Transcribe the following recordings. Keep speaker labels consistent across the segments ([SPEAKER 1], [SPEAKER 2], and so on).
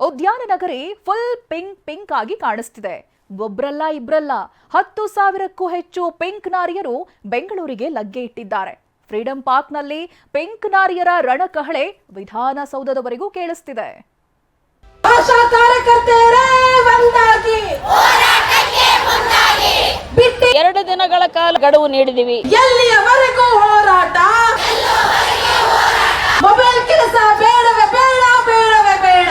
[SPEAKER 1] ಉದ್ಯಾನ ನಗರಿ full pink pink ಆಗಿ ಕಾಣಿಸ್ತಿದೆ. ಒಬ್ರಲ್ಲ ಇಬ್ರಲ್ಲ ಹತ್ತು ಸಾವಿರಕ್ಕೂ ಹೆಚ್ಚು ಪಿಂಕ್ ನಾರಿಯರು ಬೆಂಗಳೂರಿಗೆ ಲಗ್ಗೆ ಇಟ್ಟಿದ್ದಾರೆ. ಫ್ರೀಡಂ ಪಾರ್ಕ್ನಲ್ಲಿ ಪಿಂಕ್ ನಾರಿಯರ ರಣಕಹಳೆ ವಿಧಾನಸೌಧದವರೆಗೂ ಕೇಳಿಸ್ತಿದೆ.
[SPEAKER 2] ಎರಡು ದಿನಗಳ ಕಾಲ ಗಡುವು ನೀಡಿದೀವಿ.
[SPEAKER 3] ಎಲ್ಲಿಯವರೆಗೂ ಹೋರಾಟ ಮೊಬೈಲ್ ಕೆಲಸ ಬೇಡವೇ ಬೇಡ ಬೇಡವೇ ಬೇಡ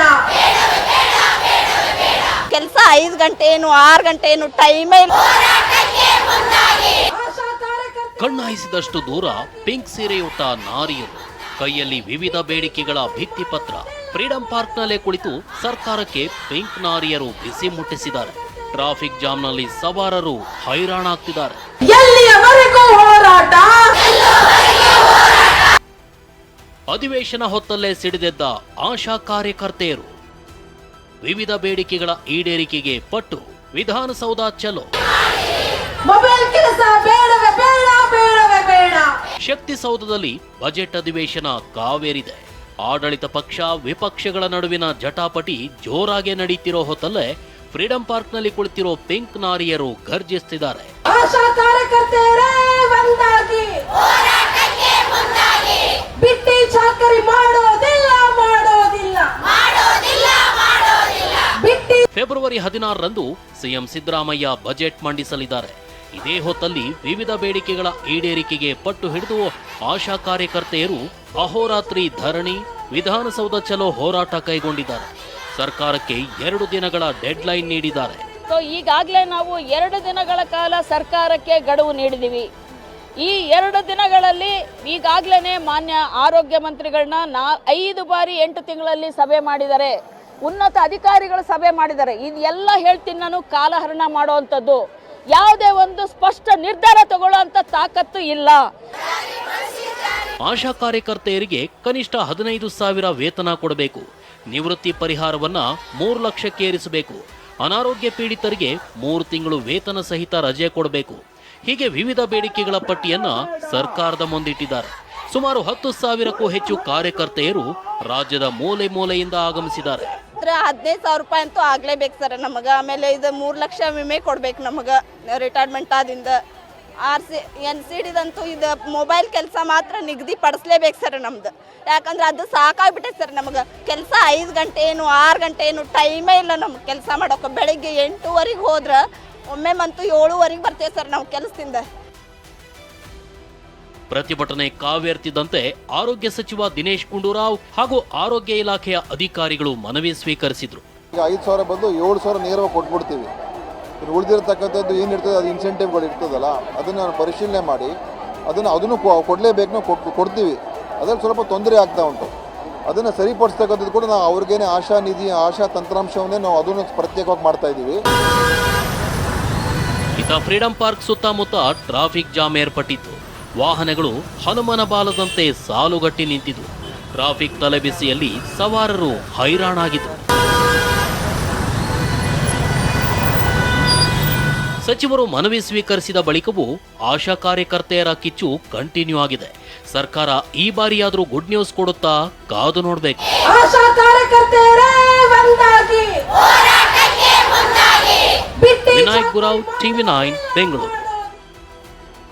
[SPEAKER 2] ಕೆಲಸ ಐದು ಗಂಟೆ ಏನು ಆರು ಗಂಟೆ ಏನು ಟೈಮೇ ಇಲ್ಲ.
[SPEAKER 3] ಆಶಾ ಕಾರ್ಯಕರ್ತೆ
[SPEAKER 4] ಕಣ್ಣಾಯಿಸಿದಷ್ಟು ದೂರ ಪಿಂಕ್ ಸೀರೆಯುಟ್ಟ ನಾರಿಯರು ಕೈಯಲ್ಲಿ ವಿವಿಧ ಬೇಡಿಕೆಗಳ ಭಿತ್ತಿಪತ್ರ ಫ್ರೀಡಂ ಪಾರ್ಕ್ನಲ್ಲೇ ಕುಳಿತು ಸರ್ಕಾರಕ್ಕೆ ಪಿಂಕ್ ನಾರಿಯರು ಬಿಸಿ ಮುಟ್ಟಿಸಿದ್ದಾರೆ. ಟ್ರಾಫಿಕ್ ಜಾಮ್ನಲ್ಲಿ ಸವಾರರು ಹೈರಾಣಾಗ್ತಿದ್ದಾರೆ. ಅಧಿವೇಶನ ಹೊತ್ತಲ್ಲೇ ಸಿಡಿದೆದ್ದ ಆಶಾ ಕಾರ್ಯಕರ್ತೆಯರು ವಿವಿಧ ಬೇಡಿಕೆಗಳ ಈಡೇರಿಕೆಗೆ ಪಟ್ಟು ವಿಧಾನಸೌಧ ಚಲೋ.
[SPEAKER 3] ಮೊಬೈಲ್ ಕೆಲಸ ಬೇಡವೇ ಬೇಡ ಬೇಡವೇ ಬೇಡ.
[SPEAKER 4] ಶಕ್ತಿಸೌಧದಲ್ಲಿ ಬಜೆಟ್ ಅಧಿವೇಶನ ಕಾವೇರಿದೆ. ಆಡಳಿತ ಪಕ್ಷ ವಿಪಕ್ಷಗಳ ನಡುವಿನ ಜಟಾಪಟಿ ಜೋರಾಗಿ ನಡೀತಿರೋ ಹೊತ್ತಲ್ಲೇ ಫ್ರೀಡಂ ಪಾರ್ಕ್ನಲ್ಲಿ ಕುಳಿತಿರೋ ಪಿಂಕ್ ನಾರಿಯರು ಗರ್ಜಿಸ್ತಿದ್ದಾರೆ
[SPEAKER 3] ಬಿಟ್ಟಿ ಚಾಕರಿ ಮಾಡೋದಿಲ್ಲ ಮಾಡೋದಿಲ್ಲ ಬಿಟ್ಟಿ
[SPEAKER 4] ಫೆಬ್ರವರಿ ಹದಿನಾರರಂದು ಸಿಎಂ ಸಿದ್ದರಾಮಯ್ಯ ಬಜೆಟ್ ಮಂಡಿಸಲಿದ್ದಾರೆ. ಇದೇ ಹೊತ್ತಲ್ಲಿ ವಿವಿಧ ಬೇಡಿಕೆಗಳ ಈಡೇರಿಕೆಗೆ ಪಟ್ಟು ಹಿಡಿದು ಆಶಾ ಕಾರ್ಯಕರ್ತೆಯರು ಅಹೋರಾತ್ರಿ ಧರಣಿ, ವಿಧಾನಸೌಧ ಚಲೋ ಹೋರಾಟ ಕೈಗೊಂಡಿದ್ದಾರೆ. ಸರ್ಕಾರಕ್ಕೆ ಎರಡು ದಿನಗಳ ಡೆಡ್ಲೈನ್ ನೀಡಿದ್ದಾರೆ.
[SPEAKER 2] ಸೊ ಈಗಾಗಲೇ ನಾವು ಎರಡು ದಿನಗಳ ಕಾಲ ಸರ್ಕಾರಕ್ಕೆ ಗಡುವು ನೀಡಿದ್ದೀವಿ ಈ ಎರಡು ದಿನಗಳಲ್ಲಿ ಈಗಾಗಲೇ ಮಾನ್ಯ ಆರೋಗ್ಯ ಮಂತ್ರಿಗಳನ್ನ ನಾ ಐದು ಬಾರಿ ಎಂಟು ತಿಂಗಳಲ್ಲಿ ಸಭೆ ಮಾಡಿದ್ದಾರೆ. ಉನ್ನತ ಅಧಿಕಾರಿಗಳು ಸಭೆ ಮಾಡಿದ್ದಾರೆ. ಇದೆಲ್ಲ ಹೇಳ್ತೀನಿ ನಾನು, ಕಾಲಹರಣ ಮಾಡುವಂಥದ್ದು. ಯಾವುದೇ ಒಂದು ಸ್ಪಷ್ಟ ನಿರ್ಧಾರ ತಗೊಳ್ಳುವಂಥ ತಾಕತ್ತು ಇಲ್ಲ.
[SPEAKER 4] ಆಶಾ ಕಾರ್ಯಕರ್ತೆಯರಿಗೆ ಕನಿಷ್ಠ ಹದಿನೈದು ಸಾವಿರ ವೇತನ ಕೊಡಬೇಕು. ನಿವೃತ್ತಿ ಪರಿಹಾರವನ್ನ ಮೂರು ಲಕ್ಷಕ್ಕೇರಿಸಬೇಕು ಅನಾರೋಗ್ಯ ಪೀಡಿತರಿಗೆ ಮೂರು ತಿಂಗಳು ವೇತನ ಸಹಿತ ರಜೆ ಕೊಡಬೇಕು. ಹೀಗೆ ವಿವಿಧ ಬೇಡಿಕೆಗಳ ಪಟ್ಟಿಯನ್ನ ಸರ್ಕಾರದ ಮುಂದಿಟ್ಟಿದ್ದಾರೆ. ಸುಮಾರು ಹತ್ತು ಸಾವಿರಕ್ಕೂ ಹೆಚ್ಚು ಕಾರ್ಯಕರ್ತೆಯರು ರಾಜ್ಯದ ಮೂಲೆ ಮೂಲೆಯಿಂದ ಆಗಮಿಸಿದ್ದಾರೆ.
[SPEAKER 2] ಹದಿನೈದು ಸಾವಿರ ರೂಪಾಯಿ ಅಂತೂ ಆಗ್ಲೇಬೇಕು ಸರ್ ನಮಗೆ. ಆಮೇಲೆ ಇದು ಮೂರು ಲಕ್ಷ ವಿಮೆ ಕೊಡ್ಬೇಕು ನಮಗೆ ರಿಟೈರ್ಮೆಂಟ್ ಆದಿಂದ. ಆರ್ ಸಿ ಎನ್ ಸಿ ಡಿದಂತೂ ಇದು ಮೊಬೈಲ್ ಕೆಲಸ ಮಾತ್ರ ನಿಗದಿ ಪಡಿಸ್ಲೇಬೇಕು ಸರ್ ನಮ್ದು. ಯಾಕಂದ್ರೆ ಅದು ಸಾಕಾಗ್ಬಿಟ್ಟೈತೆ ಸರ್ ನಮಗೆ. ಕೆಲಸ ಐದು ಗಂಟೆ ಏನು, ಆರು ಗಂಟೆ ಏನು ಟೈಮೇ ಇಲ್ಲ ನಮ್ಗೆ ಕೆಲಸ ಮಾಡೋಕೆ. ಬೆಳಗ್ಗೆ ಎಂಟೂವರೆಗೆ ಹೋದ್ರೆ ಒಮ್ಮೆ ಮಂತು ಏಳುವರೆಗೆ ಬರ್ತೇವೆ ಸರ್ ನಾವು ಕೆಲಸದಿಂದ.
[SPEAKER 4] ಪ್ರತಿಭಟನೆ ಕಾವೇರ್ತಿದ್ದಂತೆ ಆರೋಗ್ಯ ಸಚಿವ ದಿನೇಶ್ ಗುಂಡೂರಾವ್ ಹಾಗೂ ಆರೋಗ್ಯ ಇಲಾಖೆಯ ಅಧಿಕಾರಿಗಳು ಮನವಿ ಸ್ವೀಕರಿಸಿದ್ರು.
[SPEAKER 5] ಈಗ ಐದು ಸಾವಿರ ಬದಲು ಏಳು ಸಾವಿರ ನೇರವಾಗಿ ಕೊಟ್ಬಿಡ್ತೀವಿ. ಉಳಿದಿರತಕ್ಕಂಥದ್ದು ಏನಿರ್ತದೆ ಅದು ಇನ್ಸೆಂಟಿವ್ಗಳು ಇರ್ತದಲ್ಲ ಅದನ್ನು ಪರಿಶೀಲನೆ ಮಾಡಿ ಅದನ್ನು ಅದನ್ನು ಕೊಡಲೇಬೇಕು ನಾವು ಕೊಟ್ಟು ಕೊಡ್ತೀವಿ. ಅದ್ರಲ್ಲಿ ಸ್ವಲ್ಪ ತೊಂದರೆ ಆಗ್ತಾ ಉಂಟು. ಅದನ್ನು ಸರಿಪಡಿಸ್ತಕ್ಕಂಥದ್ದು ಕೂಡ ನಾವು ಅವ್ರಿಗೇನೆ ಆಶಾ ನಿಧಿ ಆಶಾ ತಂತ್ರಾಂಶವನ್ನೇ ನಾವು ಅದನ್ನು ಪ್ರತ್ಯೇಕವಾಗಿ ಮಾಡ್ತಾ ಇದ್ದೀವಿ.
[SPEAKER 4] ಇತ್ತ ಫ್ರೀಡಂ ಪಾರ್ಕ್ ಸುತ್ತಮುತ್ತ ಟ್ರಾಫಿಕ್ ಜಾಮ್ ಏರ್ಪಟ್ಟಿತ್ತು. ವಾಹನಗಳು ಹನುಮನ ಬಾಲದಂತೆ ಸಾಲುಗಟ್ಟಿ ನಿಂತಿದ್ವು. ಟ್ರಾಫಿಕ್ ತಲೆಬಿಸಿಯಲ್ಲಿ ಸವಾರರು ಹೈರಾಣಾಗಿದ್ರು ಸಚಿವರು ಮನವಿ ಸ್ವೀಕರಿಸಿದ ಬಳಿಕವೂ ಆಶಾ ಕಾರ್ಯಕರ್ತೆಯರ ಕಿಚ್ಚು ಕಂಟಿನ್ಯೂ ಆಗಿದೆ. ಸರ್ಕಾರ ಈ ಬಾರಿಯಾದರೂ ಗುಡ್ ನ್ಯೂಸ್ ಕೊಡುತ್ತಾ ಕಾದು ನೋಡಬೇಕು. Vinayak Gurav TV nine Bengaluru.